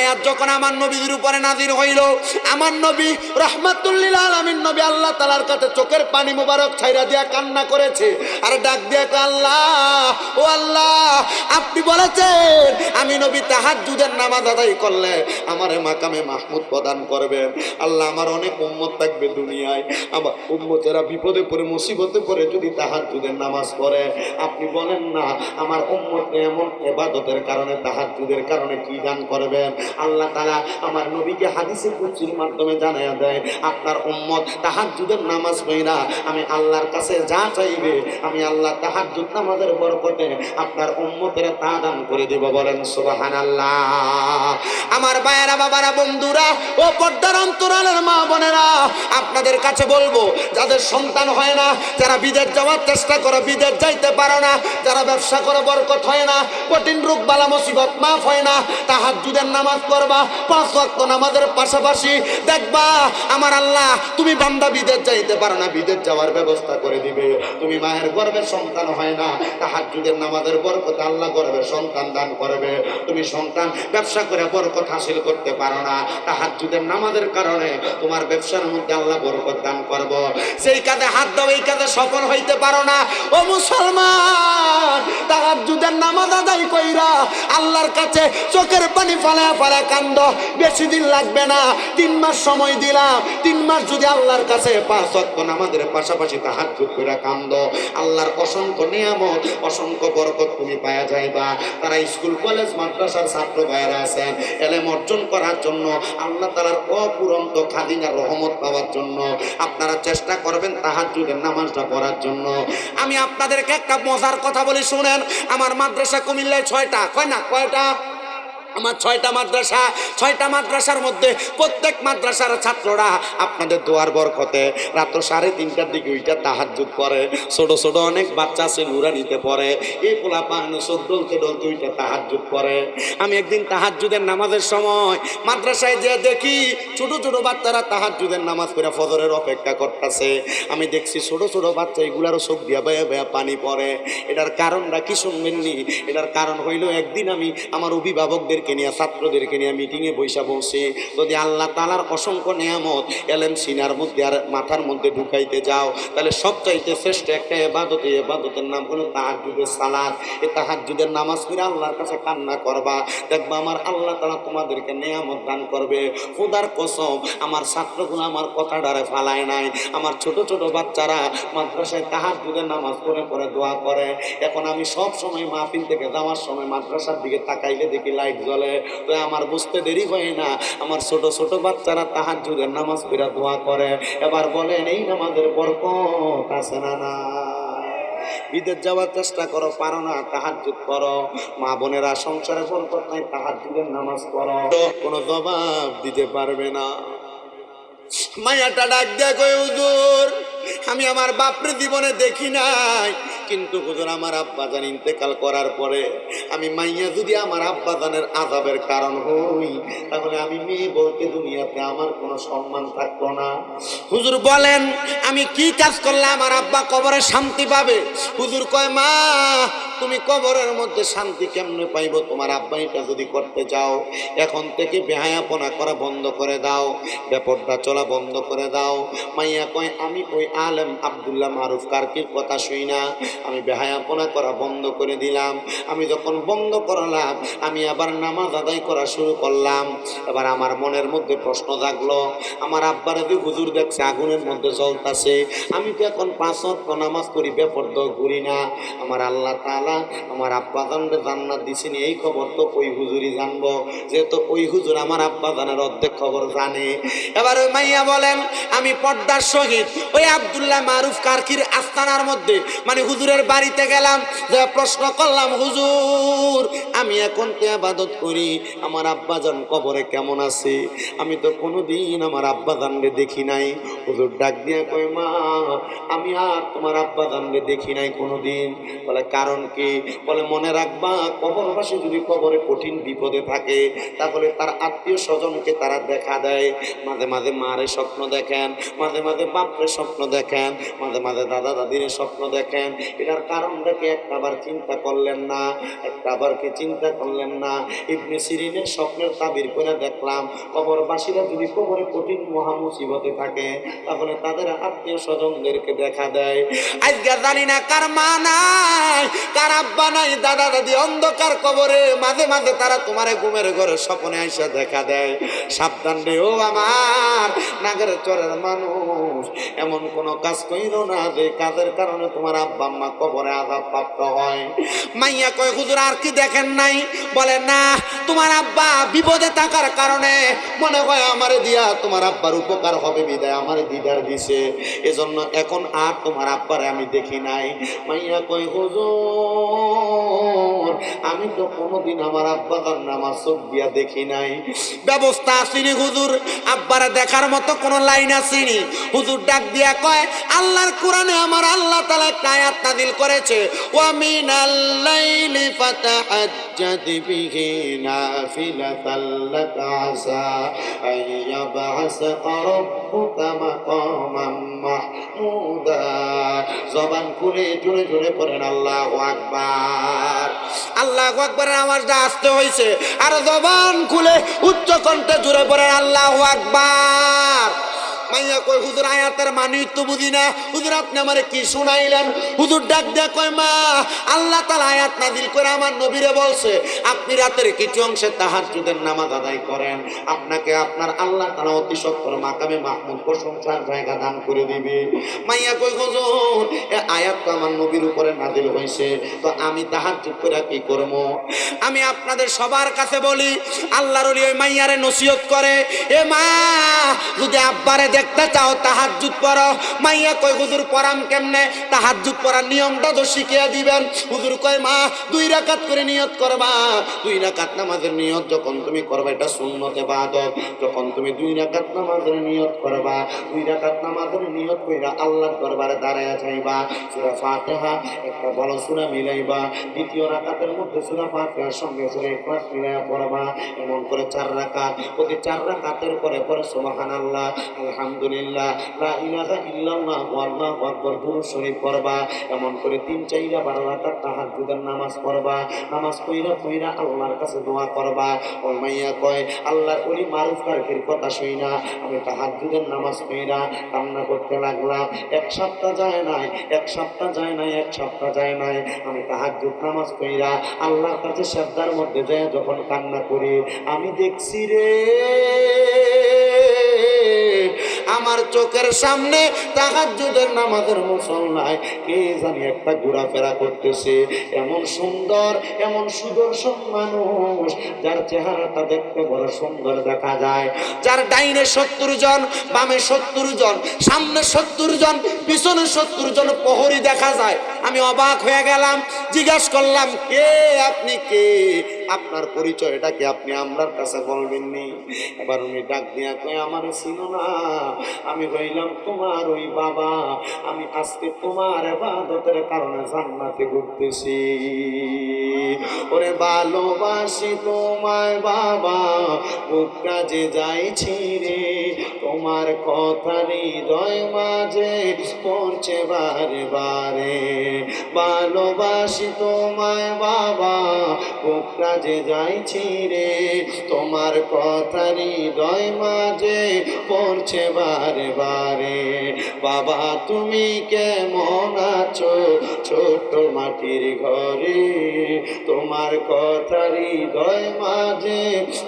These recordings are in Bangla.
আয়াত যখন আমার নবীর উপরে নাজির হইল, আমার নবী রহমাতুল্লিল আলমিন নবী আল্লাহ তালার কাছে চোখের পানি মোবারক ছাইরা দিয়া কান্না করেছে। আর ডাক দিয়া আল্লাহ, ও আল্লাহ, আপনি বলেছেন, আমি নবী তাহাজ্জুদের নামাজ আদায় করলে আমারে মাকামে মাহমুদ প্রদান করবেন। আল্লাহ আমার অনেক উম্মত থাকবে দুনিয়ায়। আমার উম্মতেরা বিপদে পড়ে, মুসিবতে পড়ে যদি তাহাজ্জুদের নামাজ পড়ে। আপনি বলেন না, আমার উম্মত এমন এবাদতের কারণে, তাহাজ্জুদের কারণে কি দান করবেন? আল্লাহ তাআলা আমার নবীকে হাদিসে কুচির মাধ্যমে জানায়া দেয়, আপনার উম্মত তাহাজ্জুদের নামাজ পড়া আমি আল্লাহর কাছে যা চাইবে, আমি আল্লাহ তাহাজ্জুদ নামাজের বরকতে আপনার উম্মতের তা দান করে দেব, বলেন সুবহানাল্লাহ। আমার ভাইয়েরা, বাবারা, বন্ধুরা, ও পর্দার অন্তরালের মা বোনেরা, আপনাদের কাছে বলব, যাদের সন্তান হয় না, যারা বিদেশ যাওয়ার চেষ্টা করে, বিদেশ যাইতে পারো না, যারা ব্যবসা করে, বরকত হয় না, কঠিন রোগ বালা মুসিবত, মাফ হয় না, তাহাজ্জুদের নামাজ পড়বা, পাঁচ ওয়াক্ত নামাজের পাশাপাশি দেখবা, আমার আল্লাহ, তুমি বান্দা বিদেশ যাইতে পারো না, বিদেশ যাওয়ার ব্যবস্থা করে দিবে। তুমি মায়ের গর্ভের সন্তান হয় না, তাহাজ্জুদের নামাজের বরকত আল্লাহ গর্ভের সন্তান দান করবে। তুমি সন্তান ব্যবসা করে বরকত হাসিল করতে পারো না, তাহাজ্জুদের নামাজের কারণে তোমার ব্যবসার মধ্যে আল্লাহ বরকত দান করব। সেই কাজে হাত দাও, এই কাজে সফল হইতে পারো না। ও মুসলমান, তাহাজ্জুদের নামাজ আদায় কইরা আল্লাহর কাছে চোখের পানি ফালায় ফালায় কান্দ, বেশি দিন লাগবে না। তিন মাস সময় দিলাম। তিন মাস যদি আল্লাহর কাছে পাঁচ ওয়াক্ত নামাজের পাশাপাশি তাহাজ্জুদ করে কান্দ, আল্লাহর অসংখ্য নিয়ামত, অসংখ্য বরকত তুমি পাওয়া যাইবা। তারা স্কুল, কলেজ, মাদ্রাসার ছাত্র ভাইয়েরা আছেন। এলেম অর্জন করার জন্য, আল্লাহ তালার অপুরন্ত খাদিনা রহমত পাওয়ার জন্য, আপনারা চেষ্টা করবেন তাহাজ্জুদের নামাজটা পড়ার জন্য। আমি আপনাদেরকে একটা মজার কথা বলি, শুনেন। আমার মাদ্রাসা কুমিল্লায় ছয়টা। কয় না? কয়টা? আমার ছয়টা মাদ্রাসা, ছয়টা মাদ্রাসার মধ্যে প্রত্যেক মাদ্রাসার ছাত্ররা আপনাদের দোয়ার বরকতে রাত সাড়ে তিনটার দিকে ওইটা তাহাজুদ করে। ছোট ছোট অনেক বাচ্চা আছে, নুরা নিতে পড়ে। এই পোলা পান সদ্দলতে ডলতে ওইটা তাহাজুদ করে। আমি একদিন তাহাজুদের নামাজের সময় মাদ্রাসায় যে দেখি ছোট ছোট বাচ্চারা তাহাজুদের নামাজ পড়ে, ফজরের অপেক্ষা করতেছে। আমি দেখছি ছোট ছোট বাচ্চা এগুলারও চোখ দিয়া বেয়া বেয়া পানি পড়ে। এটার কারণটা কি শুনবেননি? এটার কারণ হইল একদিন আমি আমার অভিভাবকদেরকে নিয়ে, ছাত্রদেরকে নিয়ে মিটিংয়ে বৈশা বসে যদি আল্লাহ তালার অসংখ্য নিয়ামত এলেম সিনার মধ্যে আর মাথার মধ্যে ঢুকাইতে যাও, তাহলে সবচাইতে শ্রেষ্ঠ একটা এবাদত এই এবাদতের নাম হলো তাহাজুদের সালাদ এই তাহাজুদের নামাজ পড়ে আল্লাহর কাছে কান্না করবা। দেখবা আমার আল্লাহ তালা তোমাদেরকে নিয়ামত দান করবে। খুদার কসম, আমার ছাত্রগুলো আমার কথা ডারে ফালায় নাই। আমার ছোট ছোট বাচ্চারা মাদ্রাসায় তাহাজুদের নামাজ পড়ে পড়ে, দোয়া করে। এখন আমি সব সময় মাহফিল থেকে যাওয়ার সময় মাদ্রাসার দিকে তাকাইলে দেখি লাইট জ্বলে তো আমার বুঝতে দেরি হয় না। আমার ছোট ছোট বাচ্চারা তাহাজুদের নামাজ পড়ে দোয়া করে। এবার বলেন, এই নামাজের বরকত আছে না না বিদেশ যাওয়ার চেষ্টা করো, পারো না তাহাজুদ করো। মা বোনেরা সংসারে বরকত নাই তাহাজুদের নামাজ পড়ো। কোনো জবাব দিতে পারবে না। মায়াটা ডাক কই হুজুর, আমি আমার বাপরে জীবনে দেখি নাই। কিন্তু হুজুর, আমার আব্বাজান ইন্তেকাল করার পরে আমি মাইয়া যদি আমার আব্বাজানের আজাবের কারণ হই, তাহলে আমি মেয়ে বলতে দুনিয়াতে আমার কোনো সম্মান থাকতো না। হুজুর বলেন, আমি কি কাজ করলে আমার আব্বা কবরে শান্তি পাবে? হুজুর কয়, মা, তুমি কবরের মধ্যে শান্তি কেমনে পাইব? তোমার আব্বা এটা যদি করতে চাও, এখন থেকে বেহায়াপনা করা বন্ধ করে দাও ব্যাপারটা চলা বন্ধ করে দাও। মাইয়া কয়, আমি ওই আলেম আবদুল্লাহ মারুফ কার্কির কথা শুই না? আমি বেহায়াপনা করা বন্ধ করে দিলাম। আমি যখন বন্ধ করলাম, আমি আবার নামাজ আদায় করা শুরু করলাম। এবার আমার মনের মধ্যে প্রশ্ন জাগলো, আমার আব্বারে যে হুজুর দেখছে, আগুনের মধ্যে জ্বলতাছে, আমি তো এখন পাঁচ ওয়াক্ত নামাজ করি বেপর্দ ঘুরি না। আমার আল্লাহ তাআলা আমার আব্বা জানবে জান্নাত দিছেন, এই খবর তো ওই হুজুরই জানব। যেহেতু ওই হুজুর আমার আব্বা জানের অর্ধেক খবর জানে। এবার ওই মাইয়া বলেন, আমি পর্দার সহিত ওই আব্দুল্লাহ মারুফ কারকির আস্তানার মধ্যে মানে হুজুরের বাড়িতে গেলাম প্রশ্ন করলাম, হুজুর, আমি এখন কে আবাদত করি, আমার আব্বা জান কবরে কেমন আছে? আমি তো কোনোদিন আমার আব্বা জানরে দেখি নাই। হুজুর ডাক দিয়া কই মা, আমি আর তোমার আব্বা জানরে দেখি নাই কোনোদিন। বলে, কারণ কি? বলে, মনে রাখবা, কবরবাসী যদি কবরে কঠিন বিপদে থাকে, তাহলে তার আত্মীয় স্বজনকে তারা দেখা দেয়। মাঝে মাঝে মারে স্বপ্ন দেখেন, মাঝে মাঝে বাপরে স্বপ্ন দেখেন, মাঝে মাঝে দাদা দাদির স্বপ্ন দেখেন এটার কারণ দেখে একটা বার চিন্তা করলেন না একটা বার কি চিন্তা করলেন না। ইবনে সিরিনের স্বপ্নের তাবির করে দেখলাম, কবরবাসীরা যদি কবরে কঠিন মহামুসিবতে থাকে, তাহলে তাদের আত্মীয় স্বজনদেরকে দেখা দেয়। আজকে জানি না কার মা নাই, কার আব্বা নাই, দাদা দাদি অন্ধকার কবরে মাঝে মাঝে তারা তোমারে ঘুমের ঘরে স্বপ্নে এসে দেখা দেয়। সাবধান রে ও আমার, নাগের চরের মানুষ, এমন কোন কাজ কইল না যে কাজের কারণে তোমার আব্বা আম্মা কবরে আঘাত প্রাপ্ত হয়। মাইয়া কয়, হুজুর, আর কি দেখেন নাই? বলে, না, তোমার আব্বা বিপদে থাকার কারণে মনে হয় আমারে দিয়া তোমার আব্বার উপকার হবে, বিদায় আমারে দিদার দিছে। এজন্য এখন আর তোমার আব্বারে আমি দেখি নাই। মাইয়া কয়, হুজুর, আমি তো কোনোদিন আমার আব্বা তার নামাজ চোখ দিয়া দেখি নাই। ব্যবস্থা আসিনি, হুজুর। আব্বারে দেখার মতো কোনো লাইন আসিনি। হুজুর ডাক দিয়া কয়, আল্লাহর কোরআনে আমার আল্লাহ তাআলা একটা আয়াত নাযিল করেছে খুলে আসতে হয়েছে আর জবান খুলে উচ্চ কণ্ঠে জোরে পড়েন আল্লাহু আকবার। মাইয়া কই হুজুর, আয়াতের মানি তো বুঝি না। হুজুর, আপনি কি শুনাইলেন? হুজুর ডাক কয়, মা, আল্লাহ আয়াত নাযিল করে আমার নবীরে বলছে, আপনি রাতের কিছু অংশে তাহাজ্জুদের নামাজ আদায় করেন। আপনাকে আপনার আল্লাহ তাআলা অতি সত্তর মাকামে মাহমুদ প্রশংসার জায়গা দান করে দিবে। মাইয়া কই হুজুর, এ আয়াত তো আমার নবীর উপরে নাযিল হয়েছে তো আমি তাহার তাহাজ্জুদ করে কি করব? আমি আপনাদের সবার কাছে বলি, আল্লাহর ওই মাইয়ারে নসিহত করে, এ মা, যদি আব্বারে দেখতে চাও, তাহাজ্জুদ পড়ো। মাইয়া কই হুজুর, পড়াম কেমনে? তাহাজ্জুদ পড়ার নিয়মটা তো শিখিয়ে দিবেন। হুজুর কয়, মা, দুই রাকাত করে নিয়ত করবা। দুই রাকাত নামাজের নিয়ত যখন তুমি করবা, এটা সুন্নতে বাদত যখন তুমি দুই রাকাত নামাজের নিয়ত করবা, দুই রাকাত নামাজের নিয়ত কইরা আল্লাহর দরবারে দাঁড়ায়া যাইবা। সূরা ফাতিহা একটা বড় সূরা মিলাইবা। দ্বিতীয় রাকাতের মধ্যে সূরা ফাতিহার সঙ্গে সূরা ইখলাস মিলাইয়া পড়বা। এমন করে চার রাকাত। প্রতি চার রাকাতের পরে পরে সুবহানাল্লাহ। আলহামদুলিল্লাহ। লা ইলাহা ইল্লাল্লাহ, আল্লাহু আকবার, দুরূদ শরীফ পড়বা, এমন করে তিন চাইরা বারো রাকাত তাহাজ্জুদের নামাজ পড়বা, নামাজ কইরা কইরা আল্লাহর কাছে দোয়া করবা। ও মাইয়া কয়, আল্লাহর ওলি মারুফ কারকের কথা শুই না, আমি তাহাজ্জুদের নামাজ কইরা কান্না করতে লাগলাম। এক সপ্তাহ যায় নাই, এক সপ্তাহ যায় নাই, এক সপ্তাহ যায় নাই, আমি তাহাজ্জুদ নামাজ কইরা আল্লাহর কাছে শ্রদ্ধার মধ্যে যায় যখন কান্না করি, আমি দেখছি রে আমার চোখের সামনে তাহাজ্জুদের নামাজের মুসল্লায় কে জানি একটা ঘোরাফেরা করতেছে। এমন সুন্দর, এমন সুদর্শন মানুষ, যার চেহারাটা দেখতে বড় সুন্দর দেখা যায়। যার ডাইনে সত্তর জন, বামে সত্তর জন, সামনে সত্তর জন, পিছনে সত্তর জন প্রহরী দেখা যায়। আমি অবাক হয়ে গেলাম, জিজ্ঞাসা করলাম, কে আপনি? কে? আপনার পরিচয়টাকে আপনি আমরার কাছে বলবেননি? এবার উনি ডাক দিয়া কয়, আমার ছিল না। আমি হইলাম তোমার ওই বাবা। আমি আজকে তোমার বাদতের কারণে জান্নাতে ঘুরতেছি। ওরে ভালোবাসি তোমায় বাবা। বুক কাজে যাইছি রে তোমার কথা হৃদয় মাঝে পড়ছে বারে বারে ভালোবাসি তোমায় বাবা বুক কাজে যাইছি রে তোমার কথা হৃদয় মাঝে পড়ছে বারে বারে বাবা, তুমি কেমন আছো? ছোট মাটির ঘরে তোমার কথা হৃদয় মাঝে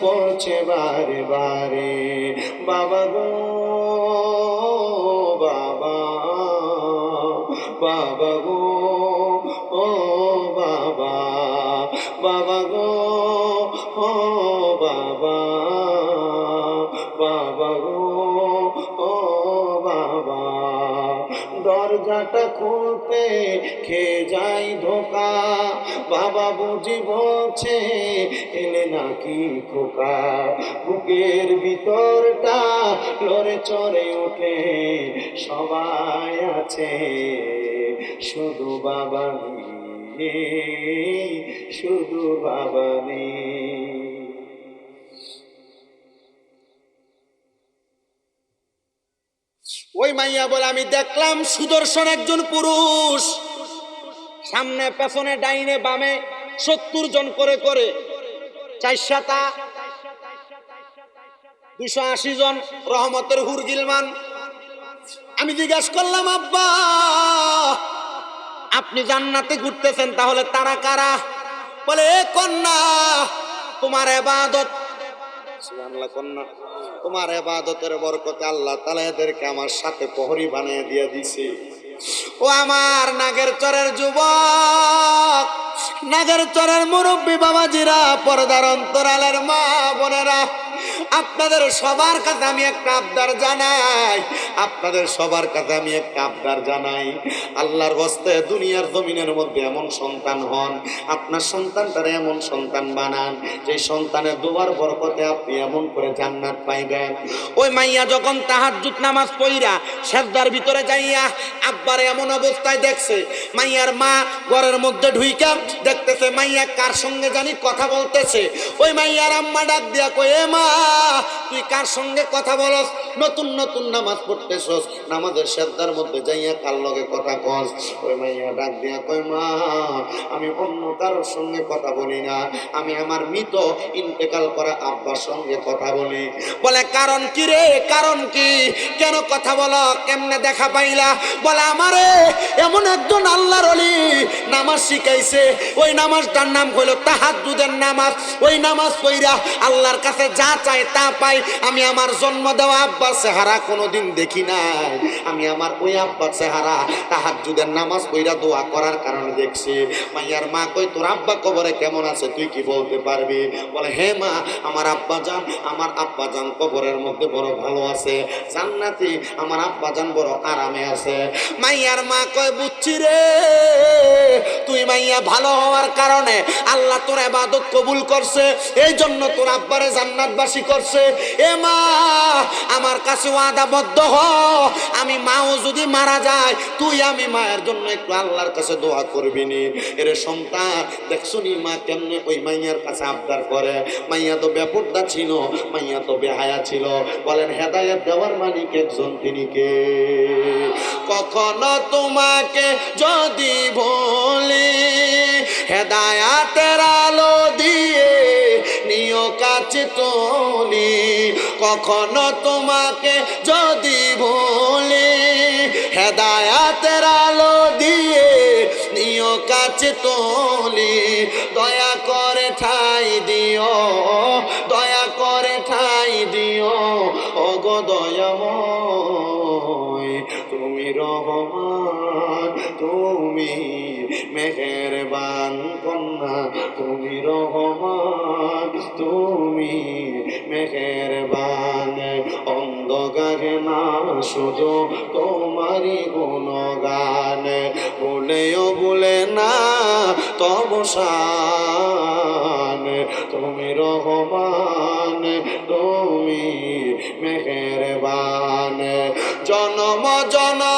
পড়ছে বারে বারে। বাবা গো, বাবা বাবা গো, ও বাবা বাবা গো, ও বাবা বাবা গো, ও বাবা। দরজাটা খুলতে খেয়ে যাই ধোকা। বাবা বুঝি বলছে, এলে নাকি খোকা? বুকের ভিতরটা লড়ে চড়ে ওঠে, সবাই আছে শুধু বাবা নেই, শুধু বাবা নেই। ওই মাইয়া বলে, আমি দেখলাম সুদর্শন একজন পুরুষ। সামনে, পেছনে, ডাইনে, বামে, সত্তর জন করে করে। চার সাতা, দুশো আশি জন রহমতের হুর গিলমান আমি জিজ্ঞাসা করলাম, আব্বা, আপনি জান্নাতে ঘুরতেছেন, তাহলে তারা কারা? বলে কন্যা, তোমার এবাদত তোমার এবাদতের বরকতে আল্লাহ তালা এদেরকে আমার সাথে প্রহরী বানিয়ে দিয়ে দিছে ও আমার নাগের চরের যুবক, নাগের চরের মুরব্বী বাবাজিরা, পর্দার অন্তরালের মা বোনেরা আপনাদের সবার কাছে আমি একটা আবদার জানাই। আপনাদের সবার কাছে আমি একটা আবদার জানাই। আল্লাহর হস্তে দুনিয়ার জমিনের মধ্যে এমন সন্তান হন, আপনার সন্তানটারে এমন সন্তান বানান, যে সন্তানের দোয়ার বরকতে আপনি এমন করে জান্নাত পাইবেন। ওই মাইয়া যখন তাহাজ্জুদ নামাজ পইরা সেজদার ভিতরে যাইয়া আব্বার এমন অবস্থায় দেখছে, মাইয়ার মা ঘরের মধ্যে ঢুইকা দেখতেছে, মাইয়া কার সঙ্গে জানি কথা বলতেছে। ওই মাইয়ার আম্মা ডাক দিয়া এ মা তুই কার সঙ্গে কথা বলস? নতুন নতুন নামাজ পড়তেছস। নামাজের সেজদার মধ্যে যাইয়া কার লগে কথা কস? ওই মাইয়া ডাক দিয়া কই মা, আমি অন্য কারোর সঙ্গে কথা বলি না। আমি আমার মৃত ইন্তেকাল করা আব্বার সঙ্গে কথা বলি। বলে, কারণ কি রে? কারণ কি? কেন কথা বলো? কেমনে দেখা পাইলা? বলে, আমারে এমন একজন আল্লাহর অলি নামাজ শিখাইছে। ওই নামাজটার নাম হইল তাহাজ্জুদের নামাজ। ওই নামাজ পইরা আল্লাহর কাছে যা চাই তা পাই, আমি আমার জন্ম দেওয়া আব্বার চেহারা কোনোদিন দেখি নাই। আমি আমার ওই আব্বার চেহারা, তাহাজ্জুদের নামাজ পইরা দোয়া করার কারণে দেখছি। মাইয়ার মা কই তোর আব্বা কবরে কেমন আছে, তুই কি বলতে পারবি? বলে, হে মা, আমার আব্বা জান আমার আব্বা জান কবরের মধ্যে বড় ভালো আছে। জান্নাতি, আমার আব্বা জান বড় আরামে আছে। মাইয়ার মা কয়, বুঝছি রে, তুই মাইয়া ভালো হওয়ার কারণে আল্লাহ তোর এবাদত কবুল করছে এই জন্য তোর আব্বারে জান্নাতবাসী করছে। এ মা, আমার কাছে ওয়াদাবদ্ধ হ, আমি মাও যদি মারা যায়, তুই আমি মায়ের জন্য একটু আল্লাহর কাছে দোয়া করবি নি। এর সন্তান দেখছ নি মা কেমনে ওই মাইয়ার কাছে আবদার করে? মাইয়া তো ব্যাপকটা ছিল, মাইয়া তো বেহায়া ছিল। বলেন, হেদায়াত দেওয়ার মালিক একজন তিনি কে? কখনো তোমাকে যদি বলি হেদায়াতের আলো দিয়ে নিয় কাছে তোলি কখনো তোমাকে যদি বলি হেদায়াতের আলো দিয়ে নিয় কাছে তোলি দয়া করে ঠাই দিও। মেহেরবান কন্যা, তুমি রহমান, তুমি মেহেরবান অন্ধকারে না, শুধু তোমারই গুণগান। ভুলেও ভুলে না, তব শান। তুমি রহমান, তুমি মেহেরবান জনম জনম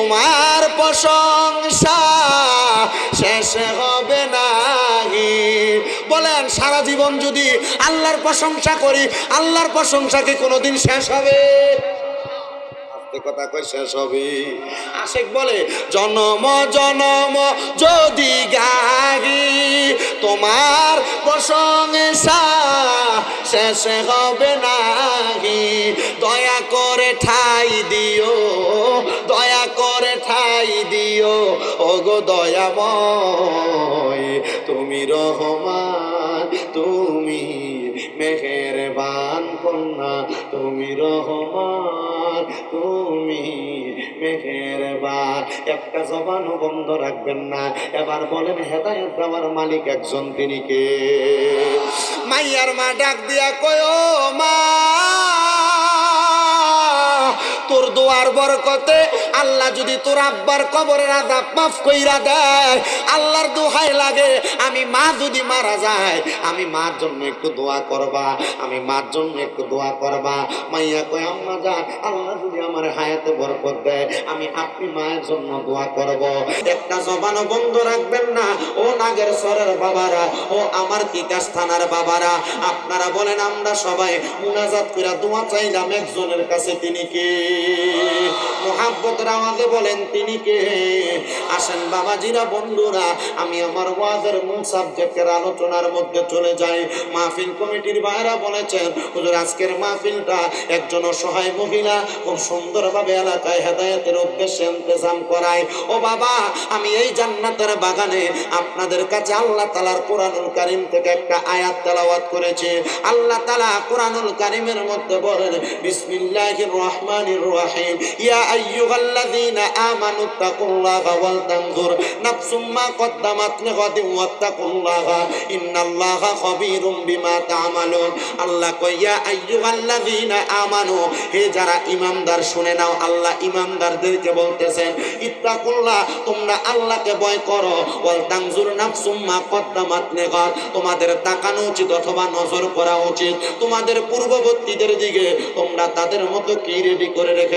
তোমার প্রশংসা শেষ হবে নাহি। বলেন, সারা জীবন যদি আল্লাহর প্রশংসা করি, আল্লাহর প্রশংসা কি কোনোদিন শেষ হবে? কথা কই শেষ হবে। আশেক বলে, জনম জনম যদি গাহি, তোমার প্রশংসা শেষ হবে নাহি। দয়া করে ঠাই দিও। ওগো দয়াময়, তুমি রহমান, তুমি মেহেরবান কন্যা, তুমি রহমান, তুমি মেহেরবান। একটা জবানও বন্ধ রাখবেন না। এবার বলেন, হেদায়ত দেওয়ার মালিক একজন তিনি কে? মাইয়ার মা ডাক দিয়া কয় মা। তোর দোয়ার বরকতে আল্লাহ যদি তোর আব্বার কবরের আজাব মাফ কইরা দেয়, আল্লাহর দোহাই লাগে। আমি মা যদি মারা যায়, আমি মার জন্য একটু দোয়া করবা, আমি মার জন্য একটু দোয়া করবা। মাইয়া কয়, আম্মা যান, আল্লাহ যদি আমার হায়াতে বরকত দেয়, আমি আপনি মায়ের জন্য দোয়া করব। একটা জবানও বন্ধ রাখবেন না। ও নাগের সরের বাবারা, ও আমার তিতাস থানার বাবারা, আপনারা বলেন, আমরা সবাই মুনাজাত করে দোয়া চাইলাম, একজনের কাছে তিনি কে? বলেন, তিনি কে? আসেন বাবাজিরা, বন্ধুরা, আমি আমার আলোচনার মধ্যে চলে যাই। মাহফিল কমিটির বলেছেন আজকের মাহফিলটা একজন মহিলা খুব সুন্দরভাবে এলাকায় করায়। ও বাবা, আমি এই জান্নাতের বাগানে আপনাদের কাছে আল্লাহ তালার কোরআনুল কারিম থেকে একটা আয়াত তালাওয়াত করেছে। আল্লাহ তালা কোরআনুল কারিমের মধ্যে বলেন, বিসমিল্লাহির রহমানির রহিম ইয়া আইয়ুহাল্লাযীনা আমানু তাকুল্লাহা ওয়াল তানজুর নাফসুম মা কদ্দামাত লিগাদিন ওয়াত্তাকুল্লাহা ইন্নাল্লাহা খাবীরুম বিমা তা'মালুন আল্লাহ কয় ইয়া আইয়ুহাল্লাযীনা আমানু হে যারা ইমানদার, শুনে নাও, আল্লাহ ইমানদারদেরকে বলতেছেন, ইত্তাকুল্লাহ, তোমরা আল্লাহকে ভয় করো। ওয়াল তানজুর নাফসুম কদ্দামাত লিগাদ। তোমাদের তাকানো উচিত অথবা নজর করা উচিত। তোমাদের পূর্ববর্তীদের দিকে তোমরা তাদের মতো কি রেডি করে রেখেছো